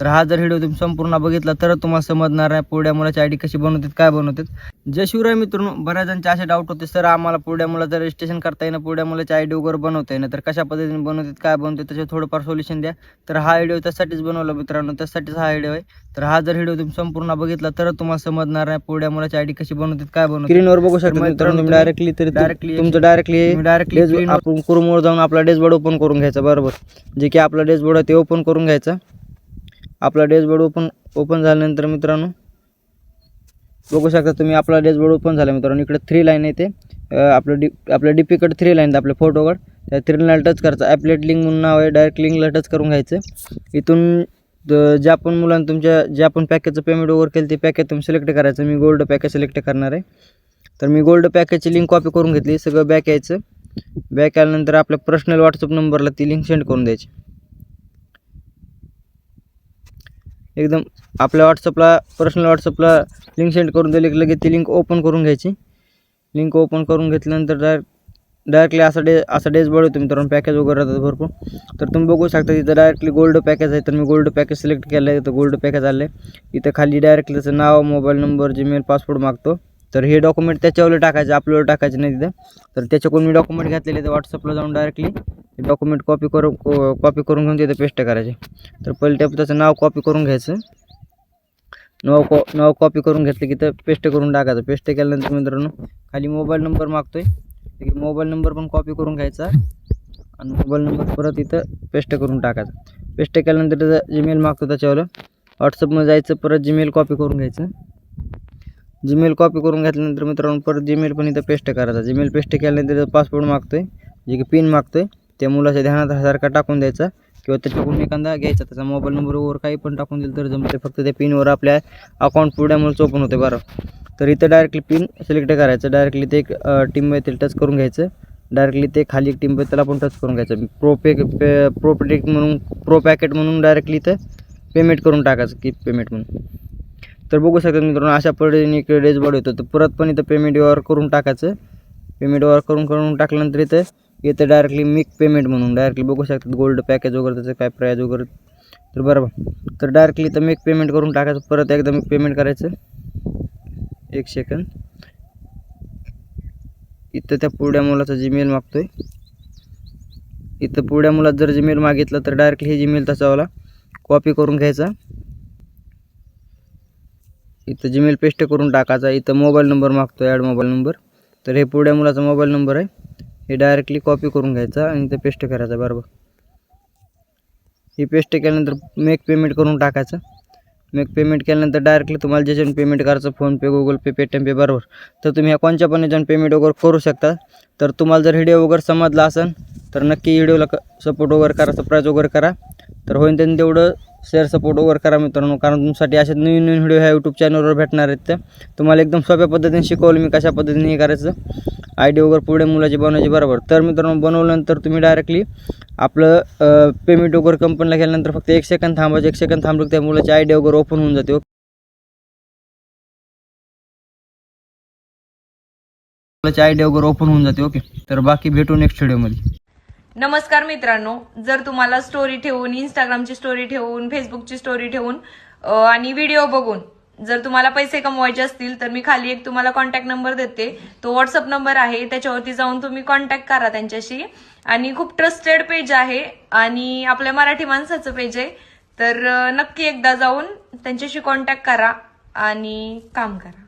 तर हा जर व्हिडिओ तुम्ही संपूर्ण बघितला तर तुम्हाला समजणार आहे पुढ्या मुलाची आयडी कशी बनवतात काय बनवतात. जय शिवराय मित्रांनो बऱ्याच जणांचे असे डाऊट होते सर आम्हाला पुढ्या मुलाचं रजिस्ट्रेशन करता येणं पुढ्या मुलाची आयडी वगैरे बनवता येणं तर कशा पद्धतीने बनवतात काय बनवतात त्याचे थोडंफार सोल्युशन द्या. तर हा व्हिडिओ त्यासाठीच बनवला मित्रांनो त्यासाठीच हा व्हिडिओ आहे. तर हा जर व्हिडिओ तुम्ही संपूर्ण बघितला तर तुम्हाला समजणार आहे पुढ्या मुलाची आयडी कशी बनवतात काय बनवतात. स्क्रीनवर बघू शकता मित्रांनो डायरेक्टली तरी डायरेक्टली तुमचं डायरेक्टली डायरेक्टली आपण क्रोमवर जाऊन आपला डॅशबोर्ड ओपन करून घ्यायचा बरोबर. जे की आपला डॅशबोर्ड आहे ते ओपन करून घ्यायचा. आपला डॅशबोर्ड ओपन ओपन झाल्यानंतर मित्रांनो बघू शकता तुम्ही आपला डॅशबोर्ड ओपन झाला मित्रांनो. इकडे थ्री लाईन येते आपलं डी आपल्या डी थ्री लाईन आपल्या फोटोवर त्या थ्री टच करायचं. ॲपलेट लिंक म्हणून नाव आहे डायरेक्ट लिंकला टच करून घ्यायचं. इथून ज्या पण मुलांना तुमच्या ज्या पण पॅकेजचं पेमेंट वगैरे केलं ते पॅकेज तुम्ही सिलेक्ट करायचं. मी गोल्ड पॅकेज सिलेक्ट करणार आहे. तर मी गोल्ड पॅकेजची लिंक कॉपी करून घेतली. सगळं बॅक यायचं. बॅक आल्यानंतर आपल्या पर्सनल व्हॉट्सअप नंबरला ती लिंक सेंड करून द्यायची. एकदम आपल्या व्हॉट्सअपला पर्सनल व्हॉट्सअपला लिंक सेंड करून दिली की लगेच ती लिंक ओपन करून घ्यायची. लिंक ओपन करून घेतल्यानंतर डायरेक्ट डायरेक्टली असा डे असा डेजबोर्ड तुम्ही मित्रांनो पॅकेज वगैरे राहतात भरपूर. तर तुम्ही बघू शकता तिथं डायरेक्टली गोल्ड पॅकेज आहे. तर मी गोल्ड पॅकेज सिलेक्ट केलं आहे तर गोल्ड पॅकेज आलं आहे इथं खाली डायरेक्टली त्याचं नाव मोबाईल नंबर जीमेल पासपोर्ट मागतो. तर हे डॉक्युमेंट त्याच्यावर टाकायचे आपल्यावर टाकायचे नाही तिथं. तर त्याच्याकडून मी डॉक्युमेंट घेतलेले आहेत व्हॉट्सअपला जाऊन डायरेक्टली ते डॉक्युमेंट कॉपी करून कॉपी करून घेऊन तिथे पेस्ट करायचे. तर पहिले त्या त्याचं नाव कॉपी करून घ्यायचं. नाव कॉ नाव कॉपी करून घेतलं की तर पेस्ट करून टाकायचं. पेस्ट केल्यानंतर मित्रांनो खाली मोबाईल नंबर मागतो आहे मोबाईल नंबर पण कॉपी करून घ्यायचा. आणि मोबाईल नंबर परत इथं पेस्ट करून टाकायचा. पेस्ट केल्यानंतर त्याचा जीमेल मागतो त्याच्यावर. व्हॉट्सअपमध्ये जायचं परत जीमेल कॉपी करून घ्यायचं. जीमेल कॉपी करून घेतल्यानंतर मित्रांनो परत जीमेल पण इथं पेस्ट करायचा. जीमेल पेस्ट केल्यानंतर पासवर्ड मागतो आहे जे की पिन मागतो आहे त्या मुलाच्या ध्यानात सारखा टाकून द्यायचा किंवा त्याच्याकडून एखादा घ्यायचा. त्याचा मोबाईल नंबरवर काही पण टाकून दिलं तर जमते फक्त त्या पिनवर आपल्या अकाउंट पुढ्यामुळेच ओपन होते बरं. तर इथं डायरेक्टली पिन सिलेक्ट करायचं. डायरेक्टली ते एक टीम येतील ते टच करून घ्यायचं. डायरेक्टली ते खाली एक टीम आहे त्याला पण टच करून घ्यायचं. Pro pay pay pro protect म्हणून प्रो पॅकेट म्हणून डायरेक्टली इथं पेमेंट करून टाकायचं की पेमेंट म्हणून. तर बघू शकता मित्रांनो अशा पद्धतीने इकडे डेजबोर्ड येतो. तर परत पण इथं पेमेंट व्यवहार करून टाकायचं. पेमेंट व्यवहार करून करून टाकल्यानंतर इथं इथं डायरेक्टली मिक पेमेंट म्हणून डायरेक्टली बघू शकतात. गोल्ड पॅकेज वगैरे त्याचं काय प्राईज वगैरे. तर बरोबर तर डायरेक्टली इथं मिक पेमेंट करून टाकायचं. परत एकदा मिक पेमेंट करायचं. एक सेकंद इथं त्या पुढ्या मुलाचा जीमेल मागतो आहे इथं पुढ्या मुलात जर जीमेल मागितला तर डायरेक्टली हे जीमेल त्याचावाला कॉपी करून घ्यायचा. इथं जीमेल पेस्ट करून टाकायचा. इथं मोबाईल नंबर मागतो आहे ॲड मोबाईल नंबर तर हे पुढ्या मुलाचा मोबाईल नंबर आहे. हे डायरेक्टली कॉपी करून घ्यायचा आणि ते पेस्ट करायचा बरोबर? हे पेस्ट केल्यानंतर मेक पेमेंट करून टाकायचं. मेक पेमेंट केल्यानंतर डायरेक्टली तुम्हाला ज्याच्यानं पेमेंट करायचं PhonePe Google Pay Paytm pay बरोबर? तर तुम्ही ह्या कोणत्या पण याच्यानं पेमेंट वगैरे करू शकता. तर तुम्हाला जर व्हिडिओ वगैरे समजला असेल तर नक्की व्हिडिओला क सपोर्ट वगैरे करा सबस्क्राईब वगैरे करा. तर होईन त्यांनी तेवढं शेअर सपोर्ट वगैरे करा मित्रांनो कारण तुमच्यासाठी असे नवीन नवीन व्हिडिओ ह्या यूट्यूब चॅनलवर भेटणार आहेत तर तुम्हाला एकदम सोप्या पद्धतीने शिकवलं मी कशा पद्धतीने हे करायचं. आय डी वगैरे पुढे मुलाचे बनवायचे बरोबर. तर मित्रांनो बनवल्यानंतर तुम्ही डायरेक्टली आपलं पेमेंट वगैरे कंपनीला केल्यानंतर फक्त एक सेकंद थांबायचं एक सेकंद थांबलं त्या मुलाची आय डी वगैरे ओपन होऊन जाते. मुलाची आय डी वगैरे ओपन होऊन जाते ओके तर बाकी भेटू नेक्स्ट व्हिडिओमध्ये नमस्कार मित्रांनो. जर तुम्हाला स्टोरी ठेवून इंस्टाग्रामची स्टोरी ठेवून फेसबुकची स्टोरी ठेवून आणि व्हिडिओ बघून जर तुम्हाला पैसे कमवायचे असतील तर मी खाली एक तुम्हाला कॉन्टॅक्ट नंबर देते. तो व्हॉट्सअप नंबर आहे. त्याच्यावरती जाऊन तुम्ही कॉन्टॅक्ट करा त्यांच्याशी. आणि खूप ट्रस्टेड पेज आहे. आणि आपल्या मराठी माणसाचं पेज आहे. तर नक्की एकदा जाऊन त्यांच्याशी कॉन्टॅक्ट करा आणि काम करा.